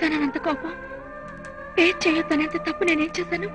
నేనేం చేశానని అంత కోపం. పేరు చేయొద్దనంత తప్పు నేనేం చేశాను?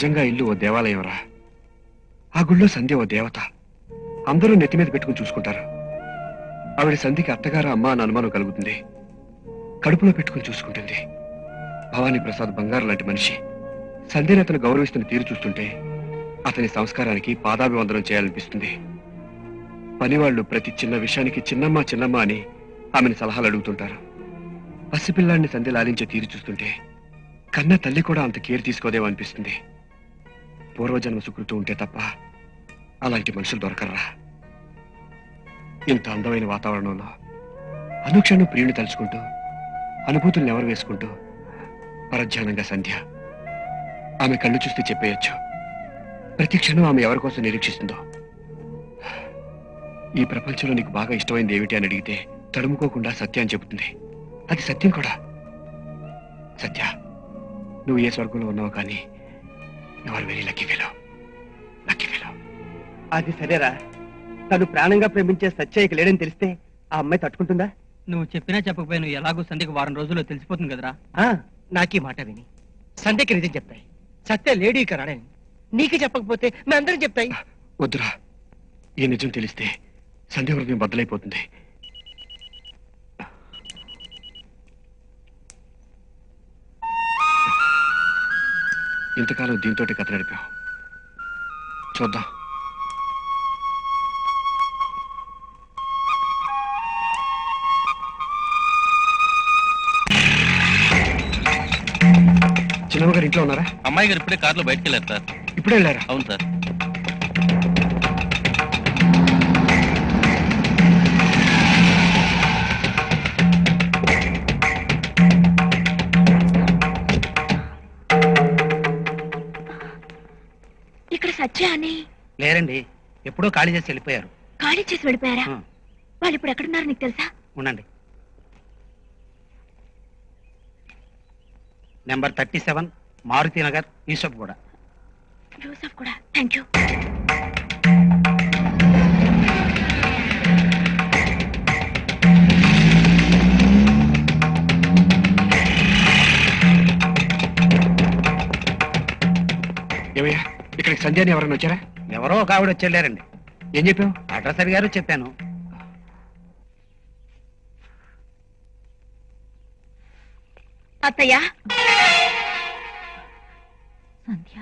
నిజంగా ఇల్లు ఓ దేవాలయంరా? ఆ గుళ్ళో సంధ్య ఓ దేవత. అందరూ నెత్తి మీద పెట్టుకుని చూసుకుంటారు. ఆవిడ సంధికి అత్తగారు అమ్మ అని అనుమానం కలుగుతుంది. కడుపులో పెట్టుకుని చూసుకుంటుంది. భవానీ ప్రసాద్ బంగారు లాంటి మనిషి. సంధ్యని అతను గౌరవిస్తున్న తీరు చూస్తుంటే అతని సంస్కారానికి పాదాభివందనం చేయాలనిపిస్తుంది. పనివాళ్ళు ప్రతి చిన్న విషయానికి చిన్నమ్మ చిన్నమ్మ అని ఆమెను సలహాలు అడుగుతుంటారు. పసిపిల్లాన్ని సంధ్య లాలించే తీరు చూస్తుంటే కన్న తల్లి కూడా అంత కేర్ తీసుకోదేమో అనిపిస్తుంది. పూర్వజన్మ సుకృతం ఉంటే తప్ప అలాంటి మనుషులు దొరకర్రా. ఇంత అందమైన వాతావరణంలో అనుక్షణం ప్రియుని తలుచుకుంటూ అనుభూతుల్ని ఎవరు వేసుకుంటూ పరధ్యానంగా సంధ్య ఆమె కళ్ళు చూస్తే చెప్పేయచ్చు. ప్రతి క్షణం ఆమె ఎవరి కోసం నిరీక్షిస్తుందో. ఈ ప్రపంచంలో నీకు బాగా ఇష్టమైంది ఏమిటి అని అడిగితే తడుముకోకుండా సత్యం అని చెబుతుంది. అది సత్యం కూడా. సత్య నువ్వు ఏ స్వర్గంలో ఉన్నావు కానీ ఎవరు very lucky fellow. Lucky fellow. అది సరేరా. తను ప్రాణంగా ప్రేమించే సత్యయ్యకి లేడని తెలిస్తే ఆ అమ్మాయి తట్టుకుంటుందా? నువ్వు చెప్పినా చెప్పకపోయినా నువ్వు ఎలాగో సంధ్యకు వారం రోజుల్లో తెలిసిపోతుంది కదరా. ఆ, నాకీ మాట విని. సంధ్యకి నిజం చెప్తాయి. సత్య లేడీ కరాడని నీకు చెప్పకపోతే మేమందరం చెప్తాయి. వద్దురా. ఈ నిజం తెలిస్తే సంధ్య హృదయం బద్దలైపోతుంది. ఇంతకాలం దీంతో కథ నడిపావు. చూద్దాం. చిన్నమ్మ గారు ఇంట్లో ఉన్నారా? అమ్మాయి గారు ఇప్పుడే కార్లో బయటకు వెళ్ళారు సార్. ఇప్పుడే వెళ్ళారా? అవును సార్. సత్య అని? లేరండి ఎప్పుడో ఖాళీ చేసి వెళ్ళిపోయారు. ఖాళీ చేసి వెళ్ళిపోయారా? ఉం. వాళ్ళు ఇప్పుడు ఎక్కడున్నారు నీకు తెలుసా? ఉండండి. Number thirty seven Maruti Nagar Aesop కూడా యూసఫ్ కూడా థ్యాంక్ యూ. ఏమయ్యా? ఇక్కడికి సంధ్యాని ఎవరైనా వచ్చారా? ఎవరో ఒక ఆవిడ వచ్చి వెళ్ళారండి. ఏం చెప్పావు? అడ్రస్ అడిగారు చెప్పాను. అత్తయ్య. సంధ్య.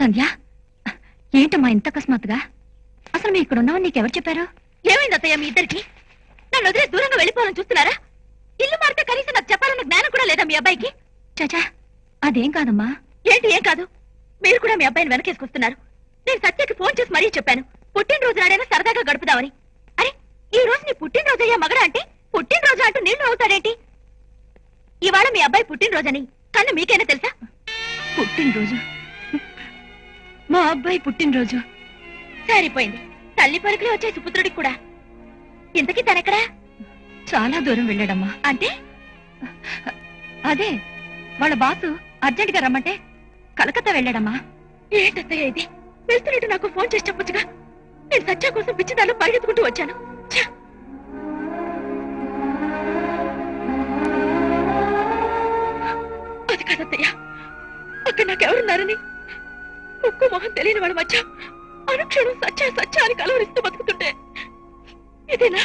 సంధ్య ఏంటమ్మా ఇంత అకస్మాత్తుగా? అసలు మేము ఇక్కడ ఉన్నామని నీకెవరు చెప్పారు? ఏమైంది అత్తయ్య మీ ఇద్దరికి? నన్ను వదిలే దూరంగా వెళ్ళిపోవాలని చూస్తున్నారా? ఇల్లు మారితే కనీసం నాకు చెప్పాలన్న జ్ఞానం కూడా లేదా మీ అబ్బాయికి? చాచా అదేం కాదమ్మా? ఏంటి ఏం కాదు? మీరు కూడా మీ అబ్బాయిని వెనకేసుకొస్తున్నారు. నేను సత్యకి ఫోన్ చేసి మరీ చెప్పాను. పుట్టినరోజు నాడైనా సరదాగా గడుపుదామని. అరే ఈ రోజు నీ పుట్టినరోజయ్యా మగడా అంటే? పుట్టినరోజు అంటూ నీళ్ళు అవుతాడేంటి? ఇవాళ మీ అబ్బాయి పుట్టినరోజని కన్నా మీకైనా తెలుసా? పుట్టినరోజు? మా అబ్బాయి పుట్టినరోజు? సరిపోయింది. తల్లి పలుకులు వచ్చే సుపుత్రుడికి కూడా. ఇంతకీ తనెక్కడా? చాలా దూరం వెళ్ళాడమ్మా. అంటే? అదే వాళ్ళ బాసు అర్జెంట్గా రమ్మంటే కలకత్తా వెళ్ళాడమ్మా. ఏంటత్తయ్య ఇది? వెళ్తున్నట్టు నాకు ఫోన్ చేసి చెప్పొచ్చుగా. నేను సత్య కోసం పిచ్చిదాలో పరిగెత్తుకుంటూ వచ్చాను. అది కాదత్తయ్య. అక్కడ నాకెవరున్నారని? ముక్కు మొహం తెలియని వాళ్ళ మధ్య అనుక్షణం సత్య సత్య అని కలవరిస్తూ బతుకుతుంటే. ఇదేనా?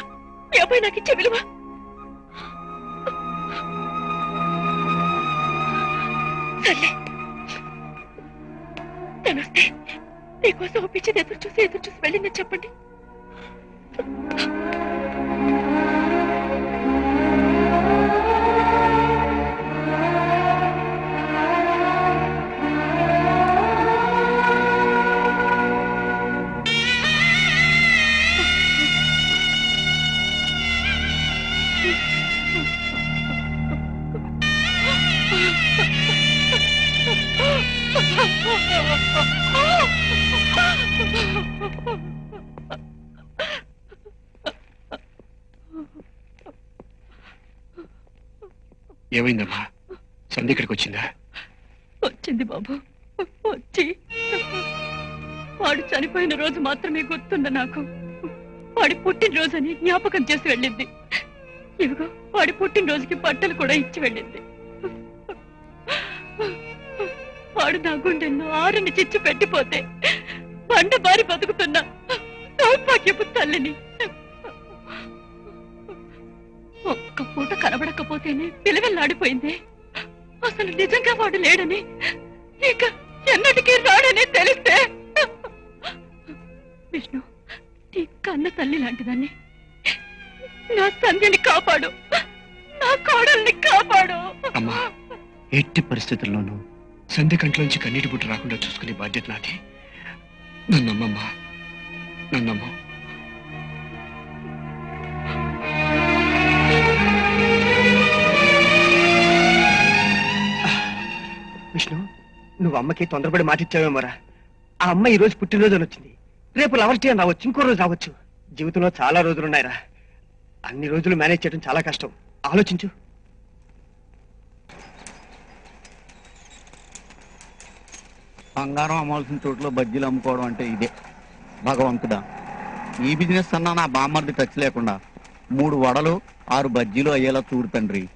మీ అబ్బాయి నాకు ఇచ్చే విలువ? సర్లే తనొస్తే నీకోసం ఓ పిచ్చిది ఎదురు చూసి ఎదురు చూసి వెళ్ళిందని చెప్పండి. ఏమైందమ్మా? సంధి ఇక్కడికి వచ్చిందా? వచ్చింది బాబు. వచ్చి. వాడు చనిపోయిన రోజు మాత్రమే గుర్తుంద నాకు. వాడి పుట్టినరోజని జ్ఞాపకం చేసి వెళ్ళింది. ఇదిగో వాడి పుట్టినరోజుకి బట్టలు కూడా ఇచ్చి వెళ్ళింది. వాడు నా గుండెల్లో ఆరుని చిచ్చు పెట్టిపోతే బండ బారి బతుకుతున్నా సౌభాగ్యపు తల్లిని ఒక్క పూట కనబడకపోతేనే పిలవెల్లాడిపోయింది. అసలు నిజంగా వాడు లేడని ఇక ఎన్నటికీ రాడని తెలిస్తే. విష్ణు నీ కన్న తల్లి లాంటిదాన్ని నా సంధ్యని కాపాడు నా కోడల్ని కాపాడు. అమ్మా ఎట్టి పరిస్థితుల్లోనూ సంధ్య కంట్లోంచి కన్నీటి బుట్ట రాకుండా చూసుకునే బాధ్యత నాది. నన్నమ్మమ్మా నన్నమ్మ. నువ్వు అమ్మకి తొందరపడి మాటిచ్చావేమోరా ఆ అమ్మ ఈ రోజు పుట్టినరోజు అని వచ్చింది. రేపు లవర్స్ డే అని రావచ్చు ఇంకో రోజు రావచ్చు. జీవితంలో చాలా రోజులున్నాయిరా. అన్ని రోజులు మేనేజ్ చేయడం చాలా కష్టం. ఆలోచించు. బంగారం అమ్మాల్సిన చోట్లో బజ్జీలు అమ్ముకోవడం అంటే ఇదే. భగవంతుడా ఈ బిజినెస్ అన్నా నా బామ్మర్ది టచ్ లేకుండా మూడు వడలు ఆరు బజ్జీలు అయ్యేలా చూడు తండ్రి.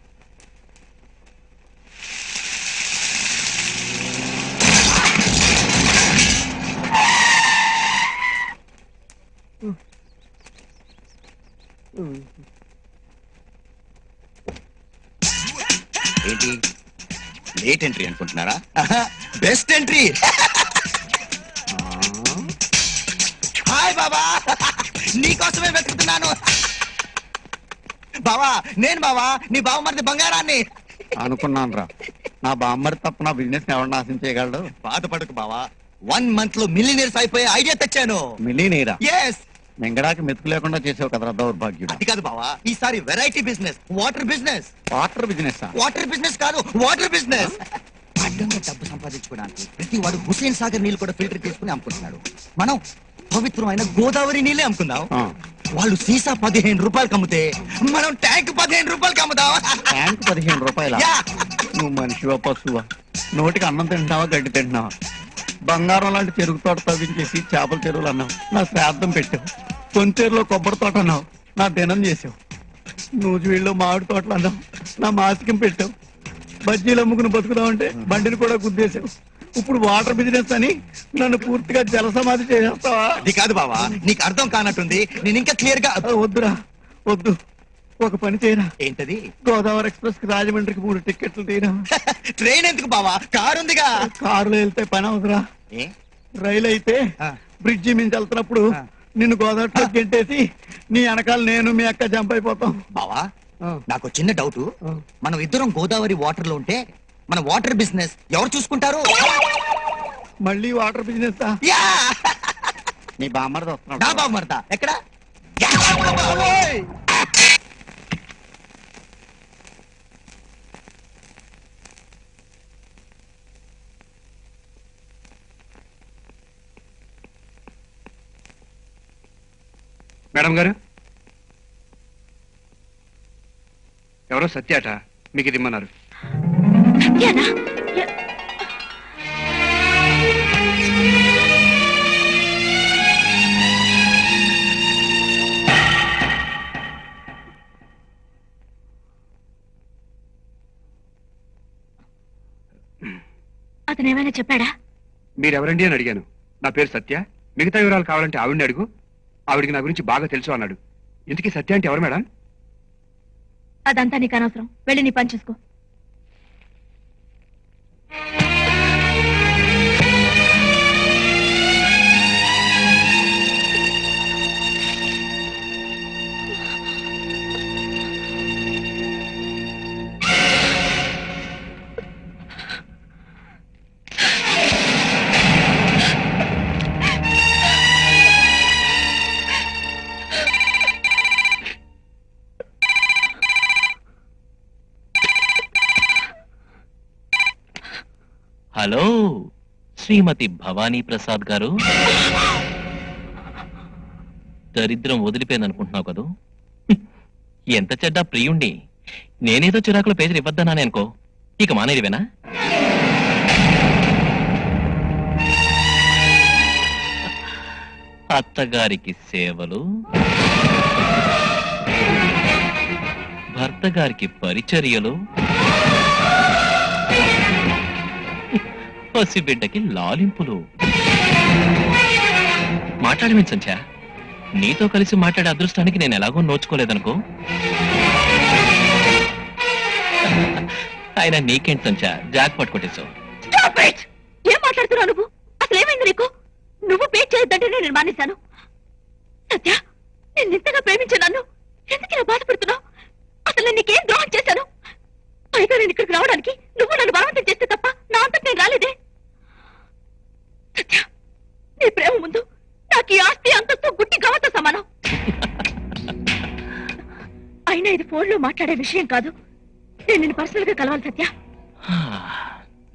ఏంటి? లేట్ ఎంట్రీ అనుకుంటున్నారా? బెస్ట్ ఎంట్రీ హాయ్ బాబా. నీకోసమే వెతుకుతున్నాను. బావా నేను బావా నీ బావమరిది బంగారాన్ని. అనుకున్నాను రా నా బామ్మర్ది తప్ప నా బిజినెస్ ఎవరు నాశనం చేయగలడు? బాధపడకు బావా. వన్ మంత్లో మిలినియర్స్ అయిపోయే ఐడియా తెచ్చాను. మిలీనీరా ఎస్ మింగడానికి మెతుకు లేకుండా చేసావు కదరా దౌర్భాగ్యుడు. అది కాదు బావా ఈసారి variety business water business. Water business water business కాదు వాటర్ బిజినెస్. అడ్డంగా డబ్బు సంపాదించుకోవడానికి ప్రతి వాడు హుసేన్ సాగర్ నీళ్ళు కూడా ఫిల్టర్ చేసుకుని అమ్ముకుంటున్నాడు. మనం పవిత్రమైన గోదావరి నీళ్ళే అమ్ముకుందాం. వాళ్ళు సీసా పదిహేను రూపాయలు అమ్మితే మనం ట్యాంక్ పదిహేను రూపాయలకి అమ్ముదాం ట్యాంక్ పదిహేను రూపాయల? యా. నువ్వు మనిషివా పశువా? నోటికి అన్నం తింటున్నావా గడ్డి తింటున్నావా? బంగారం లాంటి చెరుకు తోట తవ్వించేసి చేపల చెరువులు అన్నావు. నా శ్రాద్ధం పెట్టావు. కొంతేరులో కొబ్బరి తోట అన్నావు. నా దినం చేసావు నూజివీళ్ళు మామిడి తోటలు అన్నావు. నా మాసికం పెట్టావు. బజ్జీలు అమ్ముకుని బతుకుదామంటే బండిని కూడా గుద్దేశావు. ఇప్పుడు వాటర్ బిజినెస్ అని నన్ను పూర్తిగా జలసమాధి చేసేస్తావా? అది కాదు బావా నీకు అర్థం కానట్టుంది. నేను ఇంకా క్లియర్గా వద్దురా. వద్దు. ఒక పని చేయరా. ఏంటది? గోదావరి ఎక్స్ప్రెస్కి రాజమండ్రికి మూడు టికెట్లు తీరా. ట్రైన్ ఎందుకు బావా? కారు ఉందిగా. కారులో వెళ్తే పని అవసరా ఏ? రైలు అయితే. బ్రిడ్జి మించి వెళ్తున్నప్పుడు. నిన్ను గోదావరిలో గెంటేసి నీ వెనకాల నేను మీ అక్క జంప్ అయిపోతాం. బావా నాకు చిన్న డౌట్. మనం ఇద్దరం గోదావరి వాటర్లో ఉంటే మన వాటర్ బిజినెస్ ఎవరు చూసుకుంటారు? మళ్ళీ వాటర్ బిజినెస్ యా! నీ బామ్మర్ది మరత ఎక్కడ? మేడం గారు? ఎవరో సత్యాట మీకు ఇది ఇమ్మన్నారు. సత్యానా? ఎ- అతను ఏమైనా చెప్పాడా? మీరెవరండి అని అడిగాను. నా పేరు సత్య. మిగతా వివరాలు కావాలంటే ఆవిడని అడుగు. ఆవిడికి నా గురించి బాగా తెలుసు అన్నాడు. ఇంతకీ సత్య అంటే ఎవరు మేడం? అదంతా నీకు అనవసరం. వెళ్ళి నీ పని చూసుకో. హలో శ్రీమతి భవానీ ప్రసాద్ గారు. దరిద్రం వదిలిపోయింది అనుకుంటున్నావు కదూ? ఎంత చెడ్డ ప్రియుణ్ణి. నేనేదో చిరాకుల పేజీలు ఇవ్వద్దన్నానే అనుకో. ఇక మానేదివేనా? అత్తగారికి సేవలు. భర్త గారికి పరిచర్యలు. పసిబిడ్డకి లాలింపులు. మాట్లాడమే సంచా నీతో కలిసి మాట్లాడే అదృష్టానికి నేను ఎలాగో నోచుకోలేదనుకో. ఆయన నీకేంటి సంచా జాక్ పట్టుకొట్టేశావు ఏం మాట్లాడుతున్నావు నువ్వు? అసలు ఏమైంది నీకు? నువ్వు పే చేయొద్దంటే నేను మానేశాను. సత్య నేను ఇంతగా ప్రేమించే నన్ను ఎందుకు ఇలా బాధపడుతున్నావు అసలు నేను నీకేం ద్రోహం చేశాను? పైగా నేను ఇక్కడికి రావడానికి నువ్వు నన్ను బలవంతం చేస్తే తప్ప నా అంతకు నేను రాలేదే. నీ ప్రేమ ముందు నాకు ఈ ఆస్తి అంతస్తు గుట్టి గవతో సమానం. అయినా ఇది ఫోన్లో మాట్లాడే విషయం కాదు. నేను నిన్ను పర్సనల్గా కలవాలి సత్య.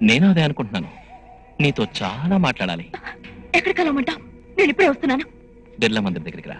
నేను అదే అనుకుంటున్నాను. నీతో చాలా మాట్లాడాలి. ఎక్కడ కలవమంటావు? నేను ఇప్పుడే వస్తున్నాను. బిర్లా మందిర్ దగ్గరికి రా.